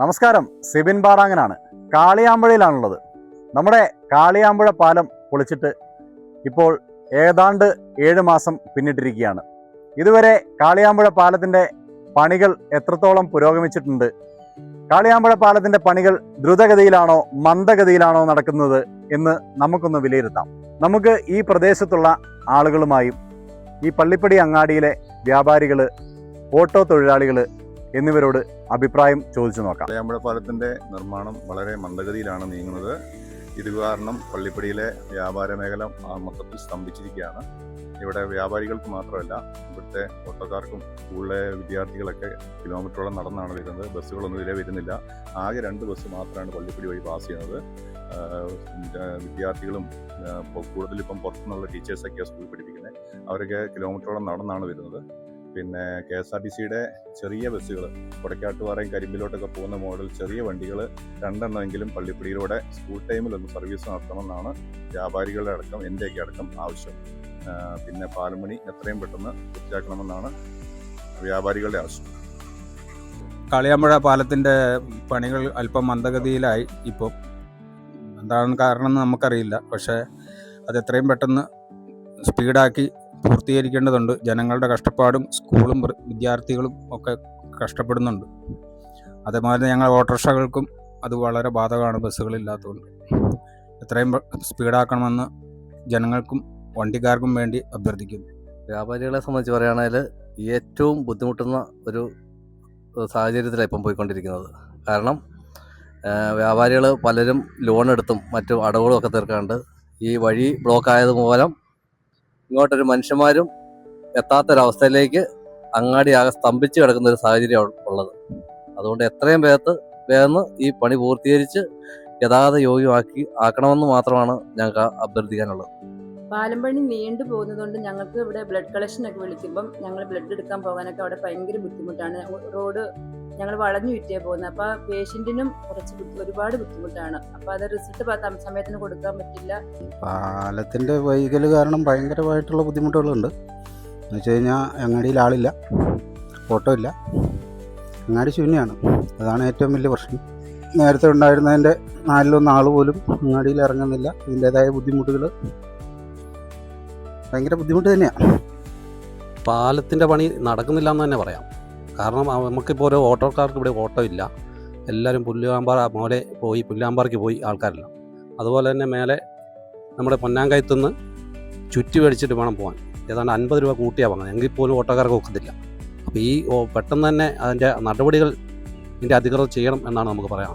നമസ്കാരം. സിബിൻ ബാറാങ്ങനാണ് കാളിയാമ്പുഴയിലാണുള്ളത്. നമ്മുടെ കാളിയാമ്പുഴ പാലം പൊളിച്ചിട്ട് ഇപ്പോൾ ഏതാണ്ട് ഏഴ് മാസം പിന്നിട്ടിരിക്കുകയാണ്. ഇതുവരെ കാളിയാമ്പുഴ പാലത്തിന്റെ പണികൾ എത്രത്തോളം പുരോഗമിച്ചിട്ടുണ്ട്? കാളിയാമ്പുഴ പാലത്തിന്റെ പണികൾ ദ്രുതഗതിയിലാണോ മന്ദഗതിയിലാണോ നടക്കുന്നത് എന്ന് നമുക്കൊന്ന് വിലയിരുത്താം. നമുക്ക് ഈ പ്രദേശത്തുള്ള ആളുകളുമായും ഈ പള്ളിപ്പടി അങ്ങാടിയിലെ വ്യാപാരികൾ ഓട്ടോ തൊഴിലാളികൾ എന്നിവരോട് അഭിപ്രായം ചോദിച്ചു നോക്കാം. നമ്മുടെ പാലത്തിന്റെ നിർമ്മാണം വളരെ മന്ദഗതിയിലാണ് നീങ്ങുന്നത്. ഇത് കാരണം പള്ളിപ്പടിയിലെ വ്യാപാര മേഖല മൊത്തത്തിൽ സ്തംഭിച്ചിരിക്കുകയാണ്. ഇവിടെ വ്യാപാരികൾക്ക് മാത്രമല്ല ഇവിടുത്തെ ഓട്ടോക്കാർക്കും സ്കൂളിലെ വിദ്യാർത്ഥികളൊക്കെ കിലോമീറ്ററോളം നടന്നാണ് വരുന്നത്. ബസ്സുകളൊന്നും ഇതിലെ വരുന്നില്ല. ആകെ രണ്ട് ബസ് മാത്രമാണ് പള്ളിപ്പടി വഴി പാസ് ചെയ്യുന്നത്. വിദ്യാർത്ഥികളും കൂടുതലിപ്പം പുറത്തുനിന്നുള്ള ടീച്ചേഴ്സൊക്കെയാണ് സ്കൂളിൽ പഠിപ്പിക്കുന്നത് അവരൊക്കെ കിലോമീറ്ററോളം നടന്നാണ് വരുന്നത്. പിന്നെ കെ എസ് ആർ ടി സിയുടെ ചെറിയ ബസ്സുകൾ കൊടക്കാട്ടുപാറയും കരിമ്പിലോട്ടൊക്കെ പോകുന്ന മോഡൽ ചെറിയ വണ്ടികൾ രണ്ടെണ്ണമെങ്കിലും പള്ളിപ്പടിയിലൂടെ സ്കൂൾ ടൈമിൽ ഒന്ന് സർവീസ് നടത്തണമെന്നാണ് വ്യാപാരികളുടെ അടക്കം എന്റെയൊക്കെ അടക്കം ആവശ്യം. പിന്നെ പാലമണി എത്രയും പെട്ടെന്ന് പൂർത്തിയാക്കണമെന്നാണ് വ്യാപാരികളുടെ ആവശ്യം. കളിയാമ്പുഴ പാലത്തിന്റെ പണികൾ അല്പം മന്ദഗതിയിലായി ഇപ്പോൾ എന്താണ് കാരണം എന്ന് നമുക്കറിയില്ല. പക്ഷേ അത് എത്രയും പെട്ടെന്ന് സ്പീഡാക്കി പൂർത്തീകരിക്കേണ്ടതുണ്ട്. ജനങ്ങളുടെ കഷ്ടപ്പാടും സ്കൂളും വിദ്യാർത്ഥികളും ഒക്കെ കഷ്ടപ്പെടുന്നുണ്ട്. അതേമാതിരി ഞങ്ങൾ ഓട്ടോറിക്ഷകൾക്കും അത് വളരെ ബാധകമാണ് ബസ്സുകളില്ലാത്തതുകൊണ്ട്. എത്രയും സ്പീഡാക്കണമെന്ന് ജനങ്ങൾക്കും വണ്ടിക്കാർക്കും വേണ്ടി അഭ്യർത്ഥിക്കുന്നു. വ്യാപാരികളെ സംബന്ധിച്ച് പറയുകയാണെങ്കിൽ ഏറ്റവും ബുദ്ധിമുട്ടുന്ന ഒരു സാഹചര്യത്തിലാണ് ഇപ്പം പോയിക്കൊണ്ടിരിക്കുന്നത്. കാരണം വ്യാപാരികൾ പലരും ലോൺ എടുത്തും മറ്റു അടവുകളും ഒക്കെ തീർക്കാണ്ട് ഈ വഴി ബ്ലോക്ക് ആയത് മൂലം ഇങ്ങോട്ടൊരു മനുഷ്യന്മാരും എത്താത്തൊരവസ്ഥയിലേക്ക് അങ്ങാടിയാകെ സ്തംഭിച്ച് കിടക്കുന്ന ഒരു സാഹചര്യം ഉള്ളത്. അതുകൊണ്ട് എത്രയും വേഗത്ത് വേഗം ഈ പണി പൂർത്തീകരിച്ച് ഗതാഗത യോഗ്യമാക്കി ആക്കണമെന്ന് മാത്രമാണ് ഞങ്ങൾക്ക് അഭ്യർത്ഥിക്കാനുള്ളത്. പാലമ്പണി പണി നീണ്ടു പോകുന്നതുകൊണ്ട് ഞങ്ങൾക്ക് ഇവിടെ ബ്ലഡ് കളക്ഷൻ ഒക്കെ വിളിക്കുമ്പം ഞങ്ങൾ ബ്ലഡ് എടുക്കാൻ പോകാനൊക്കെ അവിടെ ഭയങ്കര ബുദ്ധിമുട്ടാണ്. റോഡ് ഞങ്ങൾ വളഞ്ഞു വിറ്റേ പോകുന്നത്. അപ്പോൾ പേഷ്യന്റിനും കുറച്ച് ബുദ്ധി- ഒരുപാട് ബുദ്ധിമുട്ടാണ്. അപ്പോൾ അത് റിസൾട്ട് സമയത്തിന് കൊടുക്കാൻ പറ്റില്ല. പാലത്തിന്റെ വൈകൽ കാരണം ഭയങ്കരമായിട്ടുള്ള ബുദ്ധിമുട്ടുകളുണ്ട്. എന്ന് വെച്ച് കഴിഞ്ഞാൽ അങ്ങാടിയിൽ ആളില്ല. ഓട്ടോ ഇല്ല. അങ്ങാടി ശൂന്യമാണ് അതാണ് ഏറ്റവും വലിയ പ്രശ്നം. നേരത്തെ ഉണ്ടായിരുന്നതിന്റെ നാലിലൊന്ന് ആൾ പോലും അങ്ങാടിയിൽ ഇറങ്ങുന്നില്ല. ഇതിന്റേതായ ബുദ്ധിമുട്ടുകൾ ഭയങ്കര ബുദ്ധിമുട്ട് തന്നെയാണ് പാലത്തിന്റെ പണി നടക്കുന്നില്ല എന്ന് തന്നെ പറയാം. കാരണം നമുക്കിപ്പോൾ ഓരോ ഓട്ടോക്കാർക്ക് ഇവിടെ ഓട്ടോ ഇല്ല. എല്ലാവരും പുല്ലാമ്പാറ മോലെ പോയി പുല്ലാമ്പാറയ്ക്ക് പോയി ആൾക്കാരെല്ലാം. അതുപോലെ തന്നെ മേലെ നമ്മുടെ പൊന്നാങ്കയത്തുനിന്ന് ചുറ്റി മേടിച്ചിട്ട് വേണം പോകാൻ ഏതാണ്ട് അൻപത് രൂപ കൂട്ടിയാണ് വാങ്ങുന്നത്. എങ്കിൽ പോലും ഓട്ടോക്കാർക്ക് ഒക്കത്തില്ല. അപ്പോൾ ഈ പെട്ടെന്ന് തന്നെ അതിന്റെ നടപടികൾ ഇതിന്റെ അധികൃതർ ചെയ്യണം എന്നാണ് നമുക്ക് പറയാം